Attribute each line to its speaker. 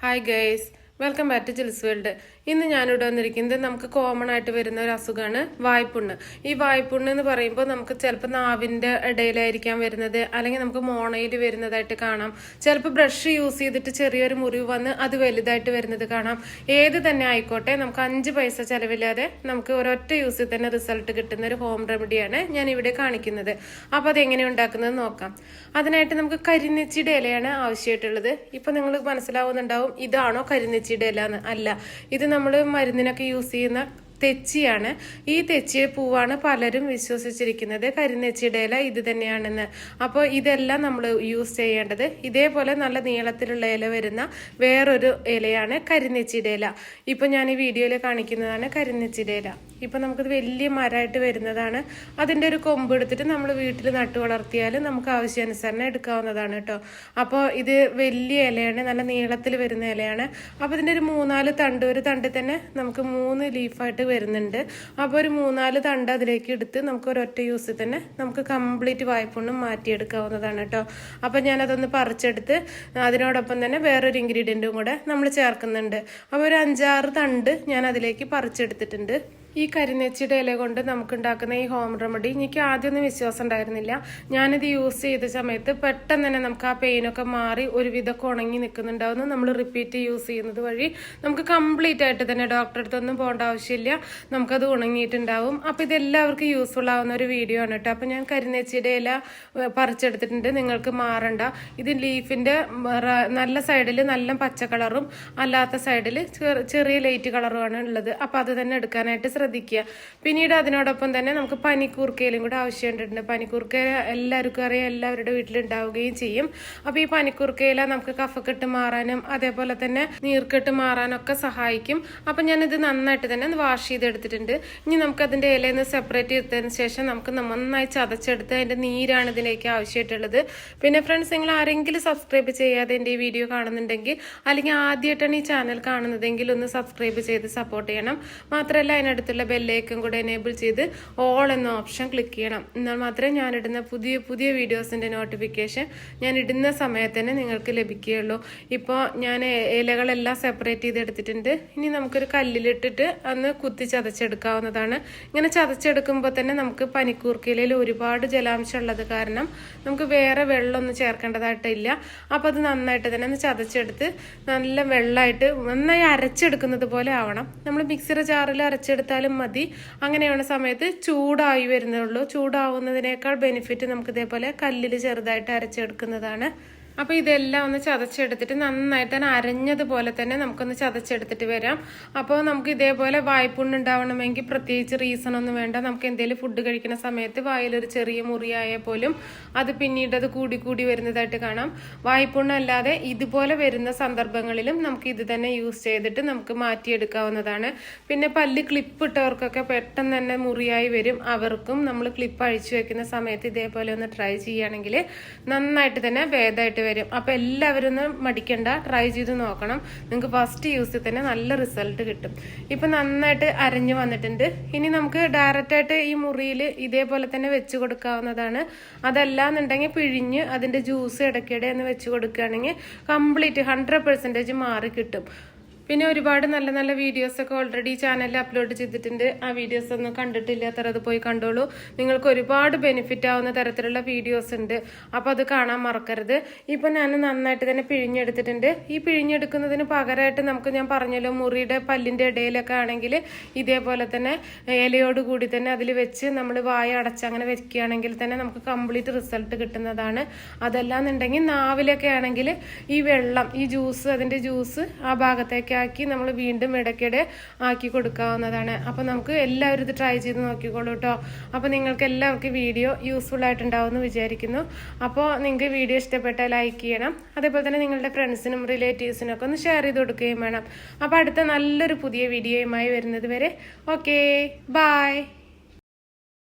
Speaker 1: Hi guys, welcome back to Jil's world ഇന്ന് ഞാനിവിടെ വന്നിരിക്കുന്നത് നമുക്ക് കോമൺ ആയിട്ട് വരുന്ന ഒരു അസുഖമാണ് വായ്പുണ്ണ്. ഈ വായ്പുണ്ണ് എന്ന് പറയുമ്പോൾ നമുക്ക് ചിലപ്പോൾ നാവിന്റെ ഇടയിലായിരിക്കാം വരുന്നത് അല്ലെങ്കിൽ നമുക്ക് മോണയിൽ വരുന്നതായിട്ട് കാണാം. ചിലപ്പോൾ ബ്രഷ് യൂസ് ചെയ്തിട്ട് ചെറിയൊരു മുറിവ് വന്ന് അത് വലുതായിട്ട് വരുന്നത് കാണാം. ഏത് തന്നെ ആയിക്കോട്ടെ നമുക്ക് അഞ്ച് പൈസ ചിലവില്ലാതെ നമുക്ക് ഒരൊറ്റ യൂസിൽ തന്നെ റിസൾട്ട് കിട്ടുന്ന ഒരു ഹോം റെമഡിയാണ് ഞാൻ ഇവിടെ കാണിക്കുന്നത്. അപ്പോൾ അതെങ്ങനെ ഉണ്ടാക്കുന്നത് നോക്കാം. അതിനായിട്ട് നമുക്ക് കരിനിച്ചിയുടെ ഇലയാണ് ആവശ്യമായിട്ടുള്ളത്. ഇപ്പോൾ നിങ്ങൾ മനസ്സിലാവുന്നുണ്ടാവും ഇതാണോ കരിനെച്ചിയുടെ എന്ന് അല്ല ഇത് നമ്മൾ മരുന്നിനൊക്കെ യൂസ് ചെയ്യുന്ന തെച്ചിയാണ്. ഈ തെച്ചി പൂവാണ് പലരും വിശ്വസിച്ചിരിക്കുന്നത്. കരിനെച്ചിയുടെ ഇല ഇത് തന്നെയാണെന്ന്. അപ്പോൾ ഇതെല്ലാം നമ്മൾ യൂസ് ചെയ്യേണ്ടത് ഇതേപോലെ നല്ല നീളത്തിലുള്ള ഇല വരുന്ന വേറൊരു ഇലയാണ് കരിനെച്ചിയുടെ ഇല ഇപ്പൊ ഞാൻ ഈ വീഡിയോയിൽ കാണിക്കുന്നതാണ് കരിനെച്ചിയുടെ ഇല ഇപ്പൊ നമുക്കിത് വലിയ മരമായിട്ട് വരുന്നതാണ്. അതിന്റെ ഒരു കൊമ്പ് എടുത്തിട്ട് നമ്മൾ വീട്ടിൽ നട്ടു വളർത്തിയാൽ നമുക്ക് ആവശ്യാനുസരണം എടുക്കാവുന്നതാണ് കേട്ടോ അപ്പോൾ ഇത് വലിയ ഇലയാണ് നല്ല നീളത്തിൽ വരുന്ന ഇലയാണ്. അപ്പോൾ ഇതിന്റെ ഒരു മൂന്നാൽ തണ്ട് ഒരു തണ്ടിൽ തന്നെ നമുക്ക് മൂന്ന് ലീഫായിട്ട് വരുന്നുണ്ട്. അപ്പോൾ ഒരു മൂന്നാൽ തണ്ട് അതിലേക്ക് എടുത്ത് നമുക്ക് ഒരൊറ്റ യൂസിൽ തന്നെ നമുക്ക് കംപ്ലീറ്റ് വായ്പൊണ്ണും മാറ്റിയെടുക്കാവുന്നതാണ് കേട്ടോ അപ്പോൾ ഞാനതൊന്ന് പറിച്ചെടുത്ത് അതിനോടൊപ്പം തന്നെ വേറൊരു ഇൻഗ്രീഡിയന്റും കൂടെ നമ്മൾ ചേർക്കുന്നുണ്ട്. അപ്പോൾ ഒരു അഞ്ചാറ് തണ്ട് ഞാൻ അതിലേക്ക് പറിച്ചെടുത്തിട്ടുണ്ട്. ഈ കരിനെച്ചിയുടെ ഇല കൊണ്ട് നമുക്ക് ഉണ്ടാക്കുന്ന ഈ ഹോം റെമഡി എനിക്ക് ആദ്യമൊന്നും വിശ്വാസം ഉണ്ടായിരുന്നില്ല ഞാനിത് യൂസ് ചെയ്ത സമയത്ത് പെട്ടെന്ന് തന്നെ നമുക്ക് ആ പെയിനൊക്കെ മാറി ഒരുവിധമൊക്കെ ഉണങ്ങി നിൽക്കുന്നുണ്ടാവുന്നു. നമ്മൾ റിപ്പീറ്റ് യൂസ് ചെയ്യുന്നത് വഴി നമുക്ക് കംപ്ലീറ്റ് ആയിട്ട് തന്നെ ഡോക്ടറെ അടുത്തൊന്നും പോകേണ്ട ആവശ്യമില്ല. നമുക്കത് ഉണങ്ങിയിട്ടുണ്ടാവും. അപ്പോൾ ഇതെല്ലാവർക്കും യൂസ്ഫുൾ ആവുന്ന ഒരു വീഡിയോ ആണ് കേട്ടോ. അപ്പോൾ ഞാൻ കരിനെച്ചിയുടെ ഇല പറിച്ചെടുത്തിട്ടുണ്ട്. നിങ്ങൾക്ക് മാറണ്ട. ഇത് ലീഫിന്റെ നല്ല സൈഡിൽ നല്ല പച്ച കളറും അല്ലാത്ത സൈഡിൽ ചെറിയ ലൈറ്റ് കളറുമാണ് ഉള്ളത്. അപ്പോൾ അത് തന്നെ എടുക്കാനായിട്ട് ശ്രദ്ധിക്കുക. പിന്നീട് അതിനോടൊപ്പം തന്നെ നമുക്ക് പനിക്കൂർക്കയിലും കൂടെ ആവശ്യമുണ്ട്. പനിക്കൂർക്ക എല്ലാവർക്കും അറിയാം എല്ലാവരുടെ വീട്ടിലുണ്ടാവുകയും ചെയ്യും. അപ്പോൾ ഈ പനിക്കൂർക്കയില നമുക്ക് കഫക്കെട്ട് മാറാനും അതേപോലെ തന്നെ നീർക്കെട്ട് മാറാനൊക്കെ സഹായിക്കും. അപ്പം ഞാനിത് നന്നായിട്ട് തന്നെ വാഷ് ചെയ്തെടുത്തിട്ടുണ്ട്. ഇനി നമുക്ക് അതിന്റെ ഇലയിൽ നിന്ന് സെപ്പറേറ്റ് ചെയ്തതിന് ശേഷം നമുക്ക് നന്നായി ചതച്ചെടുത്ത് അതിന്റെ നീരാണ് ഇതിലേക്ക് ആവശ്യമായിട്ടുള്ളത്. പിന്നെ ഫ്രണ്ട്സ് നിങ്ങൾ ആരെങ്കിലും സബ്സ്ക്രൈബ് ചെയ്യാതെ എന്റെ ഈ വീഡിയോ കാണുന്നുണ്ടെങ്കിൽ അല്ലെങ്കിൽ ആദ്യമായിട്ടാണ് ഈ ചാനൽ കാണുന്നതെങ്കിൽ ഒന്ന് സബ്സ്ക്രൈബ് ചെയ്ത് സപ്പോർട്ട് ചെയ്യണം. മാത്രമല്ല അതിനടുത്തുള്ള ബെല്ലേക്കും കൂടെ എനേബിൾ ചെയ്ത് ഓൾ എന്ന ഓപ്ഷൻ ക്ലിക്ക് ചെയ്യണം. എന്നാൽ മാത്രമേ ഞാൻ ഇടുന്ന പുതിയ പുതിയ വീഡിയോസിന്റെ നോട്ടിഫിക്കേഷൻ ഞാൻ ഇടുന്ന സമയത്ത് തന്നെ നിങ്ങൾക്ക് ലഭിക്കുകയുള്ളൂ. ഇപ്പോൾ ഞാൻ ഇലകളെല്ലാം സെപ്പറേറ്റ് ചെയ്തെടുത്തിട്ടുണ്ട്. ഇനി നമുക്കൊരു കല്ലിലിട്ടിട്ട് അന്ന് കുത്തി ചതച്ചെടുക്കാവുന്നതാണ്. ഇങ്ങനെ ചതച്ചെടുക്കുമ്പോൾ തന്നെ നമുക്ക് പനിക്കൂർക്കയിലയിൽ ഒരുപാട് ജലാംശം ഉള്ളത് കാരണം നമുക്ക് വേറെ വെള്ളമൊന്നും ചേർക്കേണ്ടതായിട്ടില്ല അപ്പോൾ അത് നന്നായിട്ട് തന്നെ ഒന്ന് ചതച്ചെടുത്ത് നല്ല വെള്ളമായിട്ട് നന്നായി അരച്ചെടുക്കുന്നത് പോലെ ആവണം. നമ്മൾ മിക്സിയുടെ ജാറിൽ അരച്ചെടുത്താലും മതി. അങ്ങനെയുള്ള സമയത്ത് ചൂടായി വരുന്നുള്ളൂ ചൂടാവുന്നതിനേക്കാൾ ബെനിഫിറ്റ് നമുക്ക് ഇതേപോലെ കല്ലിൽ ചെറുതായിട്ട് അരച്ചെടുക്കുന്നതാണ്. അപ്പോൾ ഇതെല്ലാം ഒന്ന് ചതച്ചെടുത്തിട്ട് നന്നായിട്ട് തന്നെ അരഞ്ഞതുപോലെ തന്നെ നമുക്കൊന്ന് ചതച്ചെടുത്തിട്ട് വരാം. അപ്പോൾ നമുക്ക് ഇതേപോലെ വായ്പുണ്ണുണ്ടാവണമെങ്കിൽ പ്രത്യേകിച്ച് റീസൺ ഒന്നും വേണ്ട. നമുക്ക് എന്തെങ്കിലും ഫുഡ് കഴിക്കുന്ന സമയത്ത് വായിലൊരു ചെറിയ മുറിയായാൽ പോലും അത് പിന്നീട് അത് കൂടി കൂടി വരുന്നതായിട്ട് കാണാം. വായ്പുണ്ണല്ലാതെ ഇതുപോലെ വരുന്ന സന്ദർഭങ്ങളിലും നമുക്ക് ഇത് തന്നെ യൂസ് ചെയ്തിട്ട് നമുക്ക് മാറ്റിയെടുക്കാവുന്നതാണ്. പിന്നെ പല്ല് ക്ലിപ്പ് ഇട്ടവർക്കൊക്കെ പെട്ടെന്ന് തന്നെ മുറിയായി വരും. അവർക്കും നമ്മൾ ക്ലിപ്പ് അഴിച്ചു വെക്കുന്ന സമയത്ത് ഇതേപോലെ ഒന്ന് ട്രൈ ചെയ്യുകയാണെങ്കിൽ നന്നായിട്ട് തന്നെ ഭേദമായിട്ട് വരും. അപ്പോൾ എല്ലാവരും ഒന്ന് മടിക്കണ്ട. ട്രൈ ചെയ്ത് നോക്കണം. നിങ്ങൾക്ക് ഫസ്റ്റ് യൂസിൽ തന്നെ നല്ല റിസൾട്ട് കിട്ടും. ഇപ്പം നന്നായിട്ട് അരഞ്ഞു വന്നിട്ടുണ്ട്. ഇനി നമുക്ക് ഡയറക്റ്റ് ആയിട്ട് ഈ മുറിയിൽ ഇതേപോലെ തന്നെ വെച്ച് കൊടുക്കാവുന്നതാണ്. അതല്ലാന്നുണ്ടെങ്കിൽ പിഴിഞ്ഞ് അതിന്റെ ജ്യൂസ് ഇടയ്ക്കിടെ ഒന്ന് വെച്ച് കൊടുക്കുകയാണെങ്കിൽ കംപ്ലീറ്റ് ഹൺഡ്രഡ് പെർസെന്റേജ് മാറി കിട്ടും. പിന്നെ ഒരുപാട് നല്ല നല്ല വീഡിയോസ് ഒക്കെ ഓൾറെഡി ചാനലിൽ അപ്ലോഡ് ചെയ്തിട്ടുണ്ട്. ആ വീഡിയോസ് ഒന്നും കണ്ടിട്ടില്ലാത്തവർ അത് പോയി കണ്ടോളൂ. നിങ്ങൾക്ക് ഒരുപാട് ബെനിഫിറ്റ് ആവുന്ന തരത്തിലുള്ള വീഡിയോസ് ഉണ്ട്. അപ്പോൾ അത് കാണാൻ മറക്കരുത്. ഇപ്പം ഞാൻ നന്നായിട്ട് തന്നെ പിഴിഞ്ഞെടുത്തിട്ടുണ്ട്. ഈ പിഴിഞ്ഞെടുക്കുന്നതിന് പകരമായിട്ട് നമുക്ക് ഞാൻ പറഞ്ഞല്ലോ മുറിയുടെ പല്ലിന്റെ ഇടയിലൊക്കെ ആണെങ്കിൽ ഇതേപോലെ തന്നെ ഇലയോട് കൂടി തന്നെ അതിൽ വെച്ച് നമ്മൾ വായ അടച്ച് അങ്ങനെ വെക്കുകയാണെങ്കിൽ തന്നെ നമുക്ക് കംപ്ലീറ്റ് റിസൾട്ട് കിട്ടുന്നതാണ്. അതല്ലാന്നുണ്ടെങ്കിൽ നാവിലൊക്കെ ആണെങ്കിൽ ഈ വെള്ളം ഈ ജ്യൂസ് അതിന്റെ ജ്യൂസ് ആ ഭാഗത്തേക്ക് ആക്കി നമ്മൾ വീണ്ടും ഇടയ്ക്കിടെ ആക്കി കൊടുക്കാവുന്നതാണ്. അപ്പോൾ നമുക്ക് എല്ലാവരും ഇത് ട്രൈ ചെയ്ത് നോക്കിക്കോളൂ കേട്ടോ അപ്പോൾ നിങ്ങൾക്ക് എല്ലാവർക്കും വീഡിയോ യൂസ്ഫുൾ ആയിട്ടുണ്ടാവും എന്ന് വിചാരിക്കുന്നു. അപ്പോൾ നിങ്ങൾക്ക് വീഡിയോ ഇഷ്ടപ്പെട്ടാൽ ലൈക്ക് ചെയ്യണം. അതേപോലെ തന്നെ നിങ്ങളുടെ ഫ്രണ്ട്സിനും റിലേറ്റീവ്സിനും ഒക്കെ ഒന്ന് ഷെയർ ചെയ്ത് കൊടുക്കുകയും വേണം. അപ്പോൾ അടുത്ത നല്ലൊരു പുതിയ വീഡിയോയുമായി വരുന്നത് വരെ. Okay bye